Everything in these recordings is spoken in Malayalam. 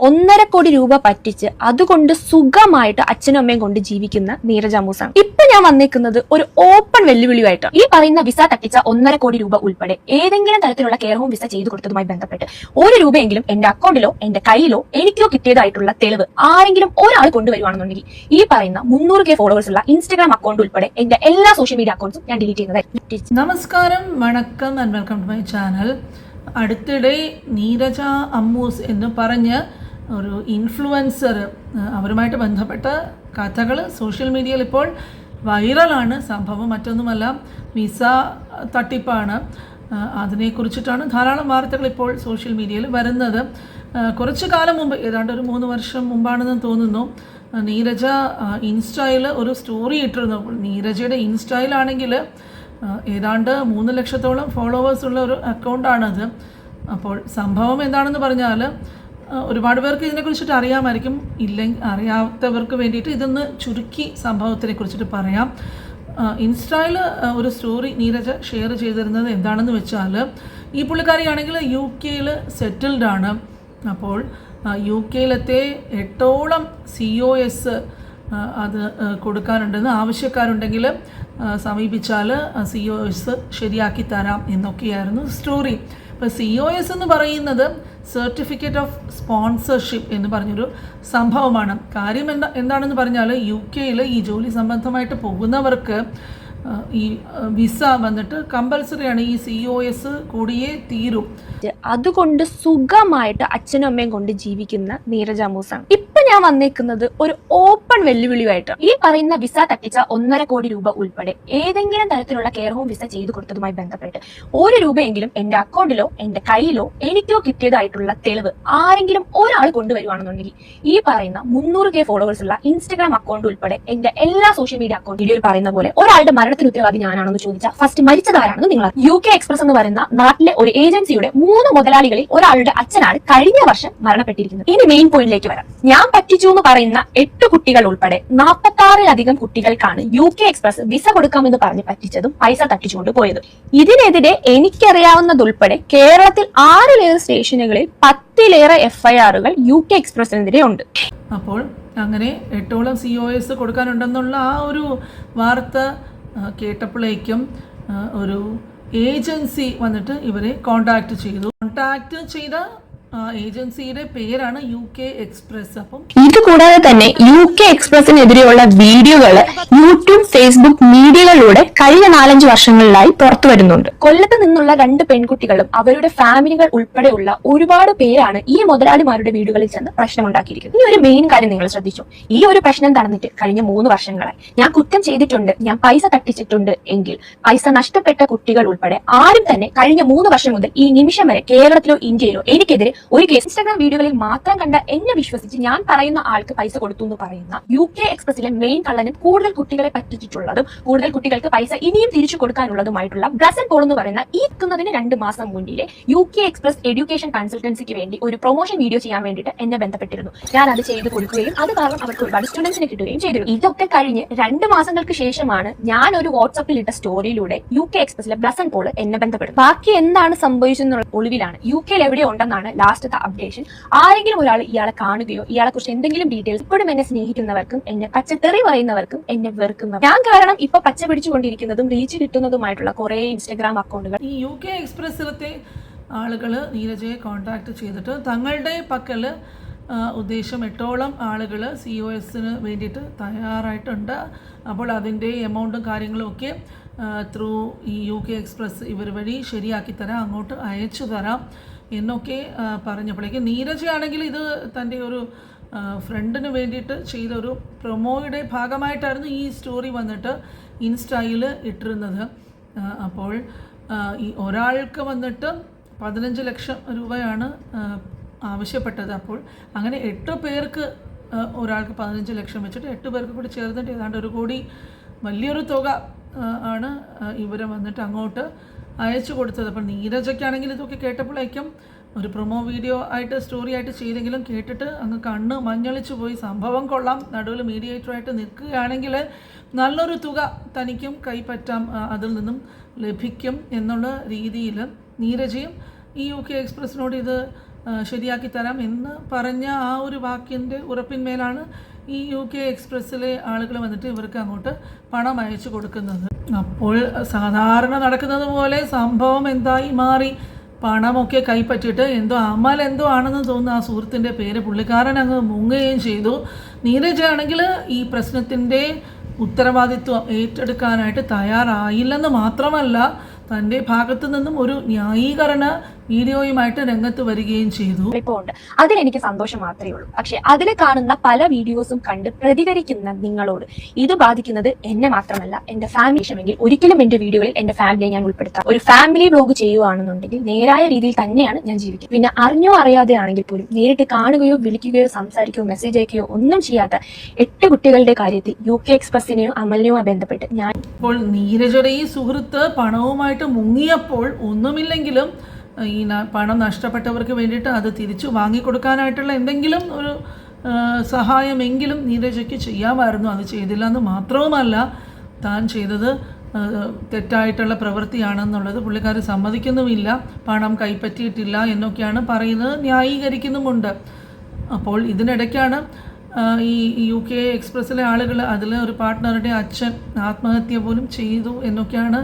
ഒന്നര കോടി രൂപ പറ്റിച്ച് അതുകൊണ്ട് സുഖമായിട്ട് അച്ഛനും അമ്മയും കൊണ്ട് ജീവിക്കുന്ന നീരജ മൂസാണ് ഇപ്പൊ ഞാൻ വന്നേക്കുന്നത് ഒരു ഓപ്പൺ വെല്ലുവിളിയായിട്ട് ഈ പറയുന്ന വിസ തട്ടിച്ച ഒന്നര കോടി രൂപ ഉൾപ്പെടെ ഏതെങ്കിലും തരത്തിലുള്ള കെയർ ഹോം വിസ ചെയ്തു കൊടുത്തതുമായി ബന്ധപ്പെട്ട് ഒരു രൂപയെങ്കിലും എന്റെ അക്കൗണ്ടിലോ എന്റെ കയ്യിലോ എനിക്കോ കിട്ടിയതായിട്ടുള്ള തെളിവ് ആരെങ്കിലും ഒരാൾ കൊണ്ടുവരുവാണെന്നുണ്ടെങ്കിൽ ഈ പറയുന്ന മുന്നൂറ് കെ ഫോളോവേഴ്സ് ഉള്ള ഇൻസ്റ്റാഗ്രാം അക്കൗണ്ട് ഉൾപ്പെടെ എന്റെ എല്ലാ സോഷ്യൽ മീഡിയ അക്കൗണ്ട്സും ഞാൻ ഡിലീറ്റ് ചെയ്യുന്നതായിരിക്കും നമസ്കാരം വണക്കം വെൽക്കം ടു മൈ ചാനൽ അടുത്തിടെ നീരജ അമ്മൂസ് എന്ന് പറഞ്ഞ് ഒരു ഇൻഫ്ലുവൻസർ അവരുമായിട്ട് ബന്ധപ്പെട്ട കഥകൾ സോഷ്യൽ മീഡിയയിൽ ഇപ്പോൾ വൈറലാണ് സംഭവം. മറ്റൊന്നുമല്ല വിസ തട്ടിപ്പാണ്. അതിനെക്കുറിച്ചിട്ടാണ് ധാരാളം വാർത്തകൾ ഇപ്പോൾ സോഷ്യൽ മീഡിയയിൽ വരുന്നത്. കുറച്ച് കാലം മുമ്പ് ഏതാണ്ട് ഒരു മൂന്ന് വർഷം മുമ്പാണെന്ന് തോന്നുന്നു നീരജ ഇൻസ്റ്റയിൽ ഒരു സ്റ്റോറി ഇട്ടിരുന്നു. നീരജയുടെ ഇൻസ്റ്റയിലാണെങ്കിൽ ഏതാണ്ട് മൂന്ന് ലക്ഷത്തോളം ഫോളോവേഴ്സ് ഉള്ള ഒരു അക്കൗണ്ടാണത് അപ്പോൾ സംഭവം എന്താണെന്ന് പറഞ്ഞാൽ ഒരുപാട് പേർക്ക് ഇതിനെക്കുറിച്ചിട്ട് അറിയാമായിരിക്കും. ഇല്ലെങ്കിൽ അറിയാത്തവർക്ക് വേണ്ടിയിട്ട് ഇതൊന്ന് ചുരുക്കി സംഭവത്തിനെ കുറിച്ചിട്ട് പറയാം ഇൻസ്റ്റയിൽ ഒരു സ്റ്റോറി നീരജ ഷെയർ ചെയ്തിരുന്നത് എന്താണെന്ന് വെച്ചാൽ ഈ പുള്ളിക്കാരിയാണെങ്കിൽ യു കെയിൽ സെറ്റിൽഡ് ആണ്. അപ്പോൾ യു കെയിലത്തെ എട്ടോളം സി ഒ എസ് അത് കൊടുക്കാനുണ്ടെന്ന് ആവശ്യക്കാരുണ്ടെങ്കിൽ സമീപിച്ചാൽ സി ഒ എസ് ശരിയാക്കി തരാം എന്നൊക്കെയായിരുന്നു സ്റ്റോറി. ഇപ്പോൾ സി ഒ എസ് എന്ന് പറയുന്നത് സർട്ടിഫിക്കറ്റ് ഓഫ് സ്പോൺസർഷിപ്പ് എന്ന് പറഞ്ഞൊരു സംഭവമാണ്. കാര്യം എന്താ എന്താണെന്ന് പറഞ്ഞാൽ യു കെയിൽ ഈ ജോലി സംബന്ധമായിട്ട് പോകുന്നവർക്ക് ഈ വിസ വന്നിട്ട് കമ്പൽസറിയാണ് ഈ സി ഒ എസ് കൂടിയേ തീരും. അതുകൊണ്ട് സുഖമായിട്ട് അച്ഛനും അമ്മയും കൊണ്ട് ജീവിക്കുന്ന നീരജ മൂസാണ് ഇപ്പൊ ഞാൻ വന്നേക്കുന്നത് ഒരു ഓപ്പൺ വെല്ലുവിളിയുമായിട്ട്. ഈ പറയുന്ന വിസ തട്ടിച്ച ഒന്നര കോടി രൂപ ഉൾപ്പെടെ ഏതെങ്കിലും തരത്തിലുള്ള കെയർ ഹോം വിസ ചെയ്തു കൊടുത്തതുമായി ബന്ധപ്പെട്ട് ഒരു രൂപയെങ്കിലും എന്റെ അക്കൗണ്ടിലോ എന്റെ കയ്യിലോ എനിക്കോ കിട്ടിയതായിട്ടുള്ള തെളിവ് ആരെങ്കിലും ഒരാൾ കൊണ്ടുവരുവാണെന്നുണ്ടെങ്കിൽ ഈ പറയുന്ന മുന്നൂറ് കെ ഫോളോവേഴ്സ് ഉള്ള ഇൻസ്റ്റാഗ്രാം അക്കൗണ്ട് ഉൾപ്പെടെ എന്റെ എല്ലാ സോഷ്യൽ മീഡിയ അക്കൗണ്ട് വീഡിയോയിൽ പറയുന്ന പോലെ ഒരാളുടെ മരണത്തിന് ഉത്തരവാദി ഞാനാണെന്ന് ചോദിച്ചാൽ ഫസ്റ്റ് മരിച്ചതാരാണെന്ന് നിങ്ങൾ യു കെ എക്സ്പ്രസ് എന്ന് പറയുന്ന നാട്ടിലെ ഒരു ഏജൻസിയുടെ മൂന്ന് മുതലാളികളിൽ ഒരാളുടെ അച്ഛനാണ് കഴിഞ്ഞ വർഷം മരണപ്പെട്ടിരിക്കുന്നത്. ഇനി മെയിൻ പോയിന്റിലേക്ക് വരാം. ഞാൻ പറ്റിച്ചു എന്ന് പറയുന്ന എട്ട് കുട്ടികൾ ഉൾപ്പെടെ നാൽപ്പത്തി ആറിലധികം കുട്ടികൾക്കാണ് യു കെ എക്സ്പ്രസ് വിസ കൊടുക്കാമെന്ന് പറഞ്ഞ് പറ്റിച്ചതും പൈസ തട്ടിച്ചുകൊണ്ട് പോയത്. ഇതിനെതിരെ എനിക്കറിയാവുന്നതുൾപ്പെടെ കേരളത്തിൽ ആറിലേറെ സ്റ്റേഷനുകളിൽ പത്തിലേറെ എഫ്ഐആറുകൾ യു കെ എക്സ്പ്രസിനെതിരെ ഉണ്ട്. അപ്പോൾ അങ്ങനെ എട്ടോളം സി ഒ എസ് കൊടുക്കാനുണ്ടെന്നുള്ള ആ ഒരു വാർത്ത കേട്ടപ്പോഴേക്കും ഒരു ഏജൻസി വന്നിട്ട് ഇവരെ കോണ്ടാക്ട് ചെയ്തു. കോണ്ടാക്ട് ചെയ്ത ഏജൻസിയുടെ പേരാണ് യു കെ എക്സ്പ്രസ്. അപ്പം ഇത് കൂടാതെ തന്നെ യു കെ എക്സ്പ്രസിനെതിരെയുള്ള വീഡിയോകൾ യൂട്യൂബ് ഫേസ്ബുക്ക് മീഡിയകളിലൂടെ കഴിഞ്ഞ നാലഞ്ച് വർഷങ്ങളിലായി പുറത്തു വരുന്നുണ്ട്. കൊല്ലത്ത് നിന്നുള്ള രണ്ട് പെൺകുട്ടികളും അവരുടെ ഫാമിലികൾ ഉൾപ്പെടെയുള്ള ഒരുപാട് പേരാണ് ഈ മുതലാളിമാരുടെ വീടുകളിൽ ചെന്ന് പ്രശ്നമുണ്ടാക്കിയിരിക്കുന്നത്. ഈ ഒരു മെയിൻ കാര്യം നിങ്ങൾ ശ്രദ്ധിച്ചു. ഈ ഒരു പ്രശ്നം നടന്നിട്ട് കഴിഞ്ഞ മൂന്ന് വർഷങ്ങളായി ഞാൻ കുറ്റം ചെയ്തിട്ടുണ്ട് ഞാൻ പൈസ തട്ടിച്ചിട്ടുണ്ട് എങ്കിൽ പൈസ നഷ്ടപ്പെട്ട കുട്ടികൾ ഉൾപ്പെടെ ആരും തന്നെ കഴിഞ്ഞ മൂന്ന് വർഷം മുതൽ ഈ നിമിഷം വരെ കേരളത്തിലോ ഇന്ത്യയിലോ എനിക്കെതിരെ ഒരു കേസ് ഇൻസ്റ്റാഗ്രാം വീഡിയോകളിൽ മാത്രം കണ്ട എന്നെ വിശ്വസിച്ച് ഞാൻ പറയുന്ന ആൾക്ക് പൈസ കൊടുത്തു എന്ന് പറയുന്ന യു കെ എക്സ്പ്രസിലെ മെയിൻ കള്ളനും കൂടുതൽ കുട്ടികളെ പറ്റിച്ചിട്ടുള്ളതും കൂടുതൽ കുട്ടികൾക്ക് പൈസ ഇനിയും തിരിച്ചു കൊടുക്കാനുള്ളതുമായിട്ടുള്ള ബ്രസൻ പോൾ എന്ന് പറയുന്ന ഈ എത്തുന്നതിന് രണ്ട് മാസം മുന്നിലെ യു കെ എക്സ്പ്രസ് എഡ്യൂക്കേഷൻ കൺസൾട്ടൻസിക്ക് വേണ്ടി ഒരു പ്രൊമോഷൻ വീഡിയോ ചെയ്യാൻ വേണ്ടിയിട്ട് എന്നെ ബന്ധപ്പെട്ടിരുന്നു. ഞാൻ അത് ചെയ്ത് കൊടുക്കുകയും അത് കാരണം അവർക്ക് ഒരുപാട് സ്റ്റുഡൻസിനെ കിട്ടുകയും ചെയ്തിരുന്നു. ഇതൊക്കെ കഴിഞ്ഞ് രണ്ട് മാസങ്ങൾക്ക് ശേഷമാണ് ഞാൻ ഒരു വാട്സപ്പിൽ ഇട്ട സ്റ്റോറിയിലൂടെ യു കെ എക്സ്പ്രസിലെ ബ്രസൻ പോൾ എന്നെ ബന്ധപ്പെടുന്നു ബാക്കി എന്താണ് സംഭവിച്ചെന്നുള്ള ഒളിവിലാണ്. യു കെയിൽ എവിടെ ഉണ്ടെന്നാണ് ലാസ്റ്റത്തെ അപ്ഡേഷൻ ആരെങ്കിലും ഒരാൾ ഇയാളെ കാണുകയോ ഇയാളെ കുറിച്ച് എന്തെങ്കിലും ഡീറ്റെയിൽസ് ഇപ്പോഴും എന്നെ സ്നേഹിക്കുന്നവർക്കും എന്നെ പച്ചത്തെറി പറയുന്നവർക്കും എന്നെ വെറുക്കുന്നവർ ഞാൻ കാരണം ഇപ്പൊ പച്ച പിടിച്ചുകൊണ്ടിരിക്കുന്നതും റീച്ച് കിട്ടുന്നതുമായിട്ടുള്ള കുറെ ഇൻസ്റ്റാഗ്രാം അക്കൗണ്ടുകൾ ഈ യു കെ എക്സ്പ്രസിലത്തെ ആളുകൾ നീരജയെ കോൺടാക്ട് ചെയ്തിട്ട് തങ്ങളുടെ പക്കൽ ഉദ്ദേശം എട്ടോളം ആളുകൾ സി ഒ എസിന് വേണ്ടിയിട്ട് തയ്യാറായിട്ടുണ്ട്. അപ്പോൾ അതിന്റെ എമൗണ്ടും കാര്യങ്ങളും ഒക്കെ ത്രൂ ഈ യു കെ എക്സ്പ്രസ് ഇവർ വഴി ശരിയാക്കി തരാം അങ്ങോട്ട് അയച്ചു തരാം എന്നൊക്കെ പറഞ്ഞപ്പോഴേക്കും നീരജയാണെങ്കിൽ ഇത് തന്റെ ഒരു ഫ്രണ്ടിന് വേണ്ടിയിട്ട് ചെയ്തൊരു പ്രൊമോയുടെ ഭാഗമായിട്ടായിരുന്നു ഈ സ്റ്റോറി വന്നിട്ട് ഇൻസ്റ്റയിൽ ഇട്ടിരുന്നത്. അപ്പോൾ ഈ ഒരാൾക്ക് വന്നിട്ട് പതിനഞ്ച് ലക്ഷം രൂപയാണ് ആവശ്യപ്പെട്ടത്. അപ്പോൾ അങ്ങനെ എട്ട് പേർക്ക് ഒരാൾക്ക് പതിനഞ്ച് ലക്ഷം വെച്ചിട്ട് എട്ട് പേർക്ക് കൂടി ചേർന്നിട്ട് ഏതാണ്ട് ഒരു കോടി വലിയൊരു തുക ആണ് ഇവരെ വന്നിട്ട് അങ്ങോട്ട് അയച്ചു കൊടുത്തത്. അപ്പം നീരജയ്ക്കാണെങ്കിൽ ഇതൊക്കെ കേട്ടപ്പോഴേക്കും ഒരു പ്രൊമോ വീഡിയോ ആയിട്ട് സ്റ്റോറി ആയിട്ട് ചെയ്തെങ്കിലും കേട്ടിട്ട് അങ്ങ് കണ്ണ് മഞ്ഞളിച്ചു പോയി. സംഭവം കൊള്ളാം. നടുവിൽ മീഡിയേറ്ററായിട്ട് നിൽക്കുകയാണെങ്കിൽ നല്ലൊരു തുക തനിക്കും കൈപ്പറ്റാം അതിൽ നിന്നും ലഭിക്കും എന്നുള്ള രീതിയിൽ നീരജയും ഈ യു കെ എക്സ്പ്രസ്സിനോട് ഇത് ശരിയാക്കി തരാം എന്ന് പറഞ്ഞ ആ ഒരു വാക്കിന്റെ ഉറപ്പിന്മേലാണ് ഈ യു കെ എക്സ്പ്രസ്സിലെ ആളുകൾ വന്നിട്ട് ഇവർക്ക് അങ്ങോട്ട് പണം അയച്ചു കൊടുക്കുന്നത്. അപ്പോൾ സാധാരണ നടക്കുന്നത് പോലെ സംഭവം എന്തായി മാറി? പണമൊക്കെ കൈപ്പറ്റിയിട്ട് എന്തോ അമൽ എന്തോ ആണെന്ന് തോന്നുന്ന ആ സുഹൃത്തിന്റെ പേര്. പുള്ളിക്കാരൻ അങ്ങ് മുങ്ങുകയും ചെയ്തു. നീരജ് ആണെങ്കിൽ ഈ പ്രശ്നത്തിന്റെ ഉത്തരവാദിത്വം ഏറ്റെടുക്കാനായിട്ട് തയ്യാറായില്ലെന്ന് മാത്രമല്ല തന്റെ ഭാഗത്തു നിന്നും ഒരു ന്യായീകരണ വീഡിയോയുമായിട്ട് രംഗത്ത് വരികയും ചെയ്തു. ഉണ്ട് അതിലെനിക്ക് സന്തോഷം മാത്രമേ ഉള്ളൂ. പക്ഷെ അതിൽ കാണുന്ന പല വീഡിയോസും കണ്ട് പ്രതികരിക്കുന്ന നിങ്ങളോട് ഇത് ബാധിക്കുന്നത് എന്നെ മാത്രമല്ല എന്റെ ഫാമിലി ക്ഷമെങ്കിൽ ഒരിക്കലും എന്റെ വീഡിയോയിൽ എന്റെ ഫാമിലിയെ ഞാൻ ഉൾപ്പെടുത്താം. ഒരു ഫാമിലി ബ്ലോഗ് ചെയ്യുകയാണെന്നുണ്ടെങ്കിൽ നേരായ രീതിയിൽ തന്നെയാണ് ഞാൻ ജീവിക്കുന്നത് പിന്നെ അറിഞ്ഞോ അറിയാതെ ആണെങ്കിൽ പോലും നേരിട്ട് കാണുകയോ വിളിക്കുകയോ സംസാരിക്കുകയോ മെസ്സേജ് അയക്കുകയോ ഒന്നും ചെയ്യാത്ത എട്ട് കുട്ടികളുടെ കാര്യത്തിൽ യു കെ എക്സ്പ്രസിനെയോ അമലിനെയോ ബന്ധപ്പെട്ട് ഞാൻ ഇപ്പോൾ നീരജയുടെ ഈ സുഹൃത്ത് പണവുമായിട്ട് മുങ്ങിയപ്പോൾ ഒന്നുമില്ലെങ്കിലും ഈ പണം നഷ്ടപ്പെട്ടവർക്ക് വേണ്ടിയിട്ട് അത് തിരിച്ചു വാങ്ങിക്കൊടുക്കാനായിട്ടുള്ള എന്തെങ്കിലും ഒരു സഹായമെങ്കിലും നീരജയ്ക്ക് ചെയ്യാമായിരുന്നു. അത് ചെയ്തില്ല എന്ന് മാത്രവുമല്ല താൻ ചെയ്തത് തെറ്റായിട്ടുള്ള പ്രവൃത്തിയാണെന്നുള്ളത് പുള്ളിക്കാർ സമ്മതിക്കുന്നുമില്ല. പണം കൈപ്പറ്റിയിട്ടില്ല എന്നൊക്കെയാണ് പറയുന്നത് ന്യായീകരിക്കുന്നുമുണ്ട്. അപ്പോൾ ഇതിനിടയ്ക്കാണ് ഈ യു കെ എക്സ്പ്രസ്സിലെ ആളുകൾ അതിൽ ഒരു പാർട്ട്ണറുടെ അച്ഛൻ ആത്മഹത്യ പോലും ചെയ്തു എന്നൊക്കെയാണ്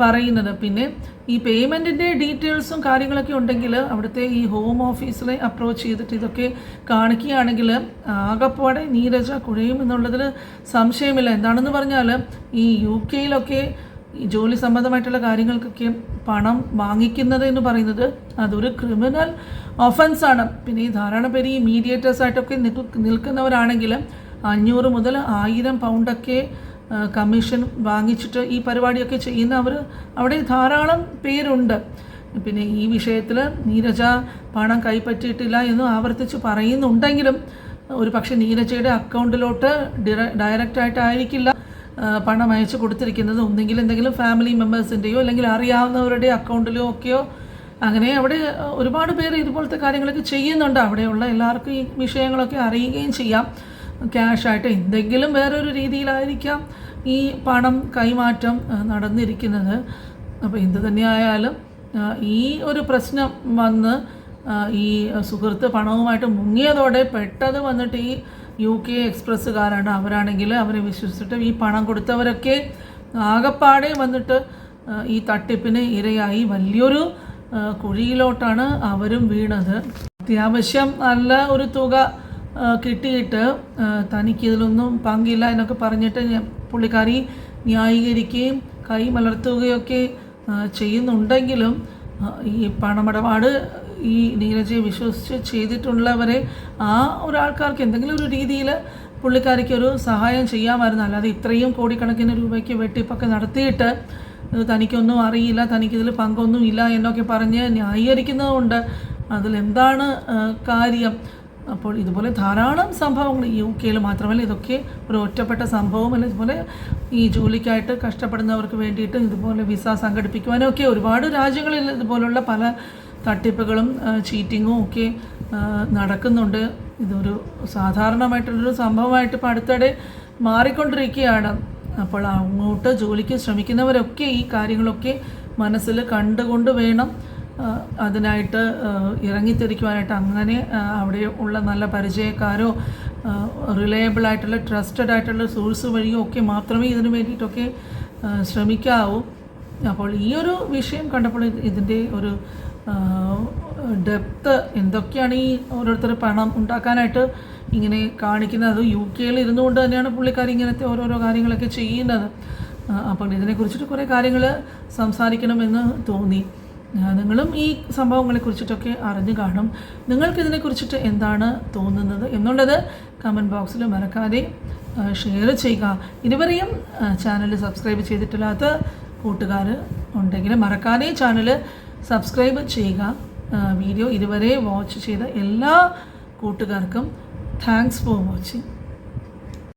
പറയുന്നത്. പിന്നെ ഈ പേയ്മെന്റിന്റെ ഡീറ്റെയിൽസും കാര്യങ്ങളൊക്കെ ഉണ്ടെങ്കിൽ അവിടുത്തെ ഈ ഹോം ഓഫീസിലെ അപ്രോച്ച് ചെയ്തിട്ട് ഇതൊക്കെ കാണിക്കുകയാണെങ്കിൽ ആകപ്പാടെ നീരജ കുഴയും എന്നുള്ളതിൽ സംശയമില്ല. എന്താണെന്ന് പറഞ്ഞാൽ ഈ യു കെയിലൊക്കെ ജോലി സംബന്ധമായിട്ടുള്ള കാര്യങ്ങൾക്കൊക്കെ പണം വാങ്ങിക്കുന്നത് എന്ന് പറയുന്നത് അതൊരു ക്രിമിനൽ ഒഫൻസാണ് പിന്നെ ഈ ധാരാളം പേര് ഈ മീഡിയേറ്റേഴ്സായിട്ടൊക്കെ നിൽ- നിൽക്കുന്നവരാണെങ്കിൽ അഞ്ഞൂറ് മുതൽ ആയിരം പൗണ്ടൊക്കെ കമ്മീഷൻ വാങ്ങിച്ചിട്ട് ഈ പരിപാടിയൊക്കെ ചെയ്യുന്നവർ അവിടെ ധാരാളം പേരുണ്ട്. പിന്നെ ഈ വിഷയത്തിൽ നീരജ പണം കൈപ്പറ്റിയിട്ടില്ല എന്ന് ആവർത്തിച്ച് പറയുന്നുണ്ടെങ്കിലും ഒരു പക്ഷേ നീരജയുടെ അക്കൗണ്ടിലോട്ട് ഡിറ ഡയറക്റ്റായിട്ടായിരിക്കില്ല പണം അയച്ചു കൊടുത്തിരിക്കുന്നത്. ഒന്നെങ്കിൽ എന്തെങ്കിലും ഫാമിലി മെമ്പേഴ്സിന്റെയോ അല്ലെങ്കിൽ അറിയാവുന്നവരുടെ അക്കൗണ്ടിലോ ഒക്കെയോ. അങ്ങനെ അവിടെ ഒരുപാട് പേര് ഇതുപോലത്തെ കാര്യങ്ങളൊക്കെ ചെയ്യുന്നുണ്ട്. അവിടെയുള്ള എല്ലാവർക്കും ഈ വിഷയങ്ങളൊക്കെ അറിയുകയും ചെയ്യാം. ക്യാഷായിട്ട് എന്തെങ്കിലും വേറൊരു രീതിയിലായിരിക്കാം ഈ പണം കൈമാറ്റം നടന്നിരിക്കുന്നത്. അപ്പോൾ എന്ത് തന്നെയായാലും ഈ ഒരു പ്രശ്നം വന്ന് ഈ സുഹൃത്ത് പണവുമായിട്ട് മുങ്ങിയതോടെ പെട്ടത് വന്നിട്ട് ഈ യു കെ എക്സ്പ്രസ്സുകാരാണ് അവരാണെങ്കിൽ അവരെ വിശ്വസിച്ചിട്ട് ഈ പണം കൊടുത്തവരൊക്കെ ആകപ്പാടെ വന്നിട്ട് ഈ തട്ടിപ്പിന് ഇരയായി. വലിയൊരു കുഴിയിലോട്ടാണ് അവരും വീണത്. അത്യാവശ്യം നല്ല ഒരു തുക കിട്ടിയിട്ട് തനിക്കിതിലൊന്നും പങ്കില്ല എന്നൊക്കെ പറഞ്ഞിട്ട് പുള്ളിക്കാരി ന്യായീകരിക്കുകയും കൈ മലർത്തുകയൊക്കെ ചെയ്യുന്നുണ്ടെങ്കിലും ഈ പണമിടപാട് ഈ നീരജയെ വിശ്വസിച്ച് ചെയ്തിട്ടുള്ളവരെ ആ ഒരാൾക്കാർക്ക് എന്തെങ്കിലും ഒരു രീതിയിൽ പുള്ളിക്കാരിക്ക് ഒരു സഹായം ചെയ്യാമായിരുന്നു. അല്ലാതെ ഇത്രയും കോടിക്കണക്കിന് രൂപയ്ക്ക് വെട്ടിപ്പൊക്കെ നടത്തിയിട്ട് തനിക്കൊന്നും അറിയില്ല തനിക്കിതിൽ പങ്കൊന്നും ഇല്ല എന്നൊക്കെ പറഞ്ഞ് ന്യായീകരിക്കുന്നതുകൊണ്ട് അതിലെന്താണ് കാര്യം? അപ്പോൾ ഇതുപോലെ ധാരാളം സംഭവങ്ങൾ യു കെയിൽ മാത്രമല്ല ഇതൊക്കെ ഒരു ഒറ്റപ്പെട്ട സംഭവമല്ല ഇതുപോലെ ഈ ജോലിക്കായിട്ട് കഷ്ടപ്പെടുന്നവർക്ക് വേണ്ടിയിട്ട് ഇതുപോലെ വിസ സംഘടിപ്പിക്കുവാനും ഒക്കെ ഒരുപാട് രാജ്യങ്ങളിൽ ഇതുപോലുള്ള പല തട്ടിപ്പുകളും ചീറ്റിങ്ങും ഒക്കെ നടക്കുന്നുണ്ട്. ഇതൊരു സാധാരണമായിട്ടുള്ളൊരു സംഭവമായിട്ട് ഇപ്പോൾ അടുത്തിടെ മാറിക്കൊണ്ടിരിക്കുകയാണ്. അപ്പോൾ അങ്ങോട്ട് ജോലിക്ക് ശ്രമിക്കുന്നവരൊക്കെ ഈ കാര്യങ്ങളൊക്കെ മനസ്സിൽ കണ്ടുകൊണ്ട് വേണം അതിനായിട്ട് ഇറങ്ങിത്തിരിക്കുവാനായിട്ട് അങ്ങനെ അവിടെ ഉള്ള നല്ല പരിചയക്കാരോ റിലയബിൾ ആയിട്ടുള്ള ട്രസ്റ്റഡ് ആയിട്ടുള്ള സോഴ്സ് വഴിയോ ഒക്കെ മാത്രമേ ഇതിനു വേണ്ടിയിട്ടൊക്കെ ശ്രമിക്കാവൂ. അപ്പോൾ ഈ ഒരു വിഷയം കണ്ടപ്പോൾ ഇത് ഇതിന്റെ ഒരു ഡെപ്ത്ത് എന്തൊക്കെയാണ് ഈ ഓരോരുത്തർ പണം ഉണ്ടാക്കാനായിട്ട് ഇങ്ങനെ കാണിക്കുന്നത്? അത് യു കെയിൽ ഇരുന്നുകൊണ്ട് തന്നെയാണ് പുള്ളിക്കാർ ഇങ്ങനത്തെ ഓരോരോ കാര്യങ്ങളൊക്കെ ചെയ്യുന്നത്. അപ്പോൾ ഇതിനെക്കുറിച്ചിട്ട് കുറേ കാര്യങ്ങൾ സംസാരിക്കണമെന്ന് തോന്നി. നിങ്ങളും ഈ സംഭവങ്ങളെ കുറിച്ചിട്ടൊക്കെ അറിഞ്ഞു കാണും. നിങ്ങൾക്കിതിനെ കുറിച്ചിട്ട് എന്താണ് തോന്നുന്നത് എന്നുള്ളത് കമന്റ് ബോക്സിൽ മറക്കാതെ ഷെയർ ചെയ്യുക. ഇതുവരെയും ചാനൽ സബ്സ്ക്രൈബ് ചെയ്തിട്ടില്ലാത്ത കൂട്ടുകാർ ഉണ്ടെങ്കിൽ മറക്കാതെ ചാനൽ സബ്സ്ക്രൈബ് ചെയ്യുക. വീഡിയോ ഇതുവരെ വാച്ച് ചെയ്ത എല്ലാ കൂട്ടുകാർക്കും താങ്ക്സ് ഫോർ വാച്ചിങ്